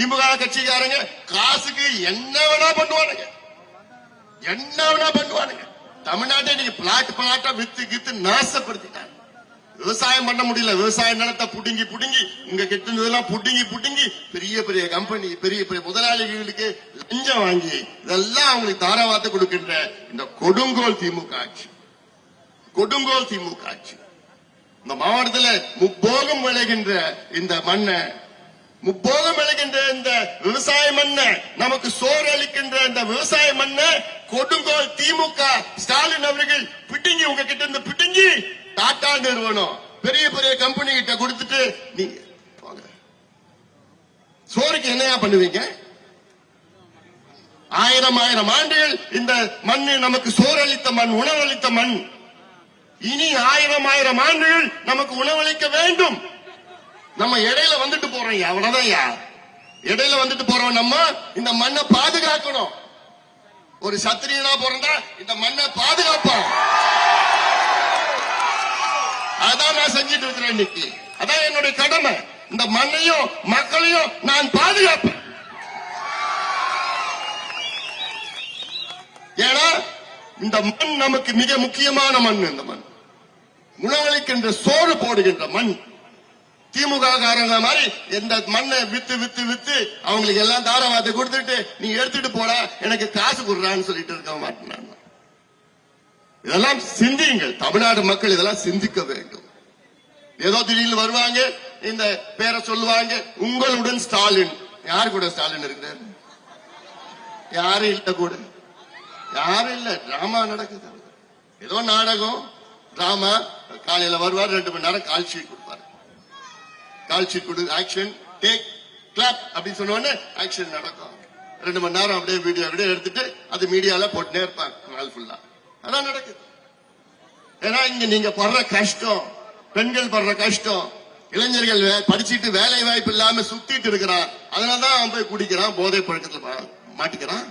திமுக கட்சிக்காரங்க காசுக்கு என்ன வேணா பண்ணுவானுங்க. என்ன வேணா பண்ணுவானுங்க. தமிழ்நாட்டை நீங்க பிளாட் பிளாட்டா வித்து கித்து நாசப்படுத்திட்டாங்க. விவசாயம் பண்ண முடியல. விவசாய நிலத்தை புடுங்கி புடுங்கி உங்க கிட்ட புடுங்கி புடுங்கி பெரிய பெரிய கம்பெனி பெரிய பெரிய முதலாளிகளுக்கு லஞ்சம் வாங்கி இதெல்லாம் அவங்களுக்கு தாராவாத்த கொடுக்கின்ற இந்த கொடுங்கோல் திமுக ஆட்சி. கொடுங்கோல் திமுக ஆட்சி. இந்த மாவட்டத்துல முப்போகம் விளைகின்ற இந்த மண்ணை முப்போதும் விளைகின்ற இந்த விவசாய மண்ணை நமக்கு சோறு அளிக்கின்ற இந்த விவசாய மண்ணை கொடுங்கோல் திமுக ஸ்டாலின் அவர்கள் பிட்டுங்கி உங்ககிட்ட இருந்து பிட்டுங்கி டாடா நிறுவனம் பெரிய பெரிய கம்பெனி கிட்ட கொடுத்துட்டு நீங்க போங்க. சோறுக்கு என்னையா பண்ணுவீங்க? ஆயிரம் ஆயிரம் ஆண்டுகள் இந்த மண் நமக்கு சோறு அளித்த மண் உணவளித்த மண். இனி ஆயிரம் ஆயிரம் ஆண்டுகள் நமக்கு உணவளிக்க வேண்டும். நம்ம இடையில வந்துட்டு போறோம் அவ்வளவுதான் ஐயா. இடையில வந்துட்டு போறோம். நம்ம இந்த மண்ணை பாதுகாக்கணும். ஒரு சத்திரியனா பிறந்தா இந்த மண்ணை பாதுகாப்போம் அதான் நான் செஞ்சிட்டு இருக்கிறேன் இன்னைக்கு. அதான் என்னுடைய கடமை. இந்த மண்ணையும் மக்களையும் நான் பாதுகாப்பேன். ஏன்னா இந்த மண் நமக்கு மிக முக்கியமான மண் இந்த மண். உணவளிக்கின்ற சோறு போடுகின்ற மண். திமுக காரங்க மாதிரி இந்த மண்ணை வித்து வித்து வித்து அவங்களுக்கு எல்லாம் தாரவாத்தை கொடுத்துட்டு நீ எடுத்துட்டு போடா எனக்கு காசு கொடுறான்னு சொல்லிட்டு இருக்க மாட்டேன். இதெல்லாம் சிந்தியுங்கள். தமிழ்நாடு மக்கள் இதெல்லாம் சிந்திக்க வேண்டும். ஏதோ திடீர்னு வருவாங்க இந்த பேரை சொல்லுவாங்க உங்களுடன் ஸ்டாலின். யார் கூட ஸ்டாலின் இருக்கிறார்? யாரும் இல்ல கூட? யாரும் இல்ல. டிராமா நடக்குது. ஏதோ நாடகம் டிராமா. காலையில வருவார் ரெண்டு மணி நேரம் கால் ஷீட் கொடுப்பாரு. கால் ஷீட் கொடு ஆக்ஷன் டேக் கிளாப் அப்படின்னு சொன்ன ஆக்ஷன் நடக்கும். ரெண்டு மணி நேரம் அப்படியே வீடியோ அப்படியே எடுத்துட்டு அது மீடியால போட்டுனே இருப்பாங்க நாள் ஃபுல்லா அதான் நடக்குது. ஏன்னா இங்க நீங்க படுற கஷ்டம் பெண்கள் படுற கஷ்டம் இளைஞர்கள் வே- வேலை வாய்ப்பு இல்லாம சுத்திட்டு இருக்கிறான் அதனாலதான் அவன் போய் குடிக்கிறான் போதை பழக்கத்துல மாட்டிக்கிறான்.